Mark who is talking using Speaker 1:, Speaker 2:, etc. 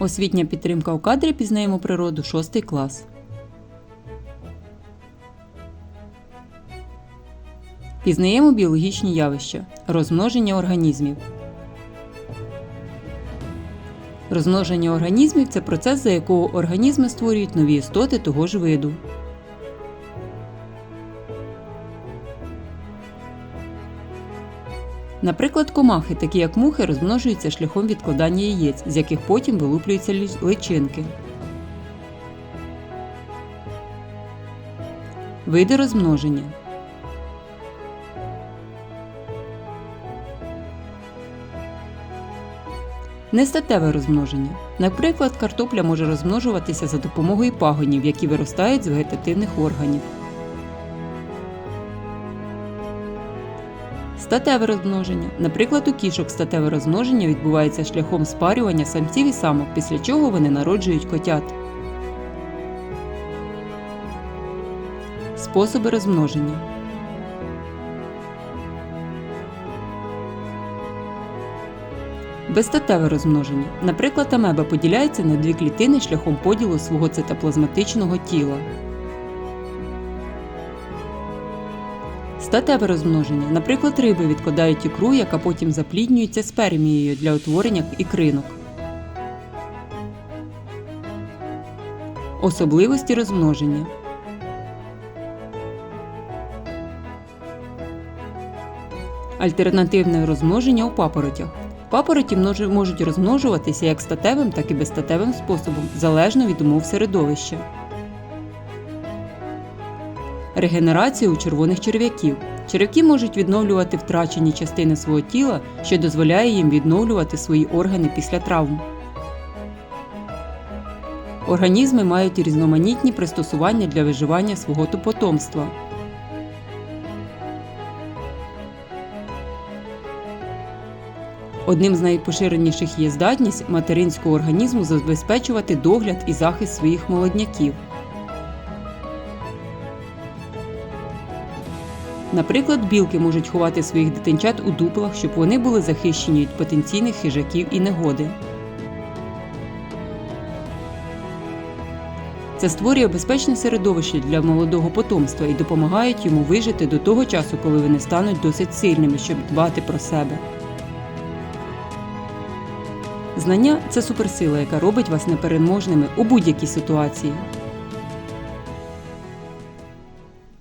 Speaker 1: Освітня підтримка у кадрі пізнаємо природу 6 клас. Пізнаємо біологічні явища. Розмноження організмів. Розмноження організмів це процес, за якого організми створюють нові істоти того ж виду. Наприклад, комахи, такі як мухи, розмножуються шляхом відкладання яєць, з яких потім вилуплюються личинки. Види розмноження. Нестатеве розмноження. Наприклад, картопля може розмножуватися за допомогою пагонів, які виростають з вегетативних органів. Статеве розмноження. Наприклад, у кішок статеве розмноження відбувається шляхом спарювання самців і самок, після чого вони народжують котят. Способи розмноження. Безстатеве розмноження. Наприклад, амеба поділяється на дві клітини шляхом поділу свого цитоплазматичного тіла. Статеве розмноження. Наприклад, риби відкладають ікру, яка потім запліднюється спермією для утворення ікринок. Особливості розмноження. Альтернативне розмноження у папоротях. Папороті можуть розмножуватися як статевим, так і безстатевим способом, залежно від умов середовища. Регенерація у червоних черв'яків. Черв'яки можуть відновлювати втрачені частини свого тіла, що дозволяє їм відновлювати свої органи після травм. Організми мають різноманітні пристосування для виживання свого потомства. Одним з найпоширеніших є здатність материнського організму забезпечувати догляд і захист своїх молодняків. Наприклад, білки можуть ховати своїх дитинчат у дуплах, щоб вони були захищені від потенційних хижаків і негоди. Це створює безпечне середовище для молодого потомства і допомагають йому вижити до того часу, коли вони стануть досить сильними, щоб дбати про себе. Знання це суперсила, яка робить вас непереможними у будь-якій ситуації.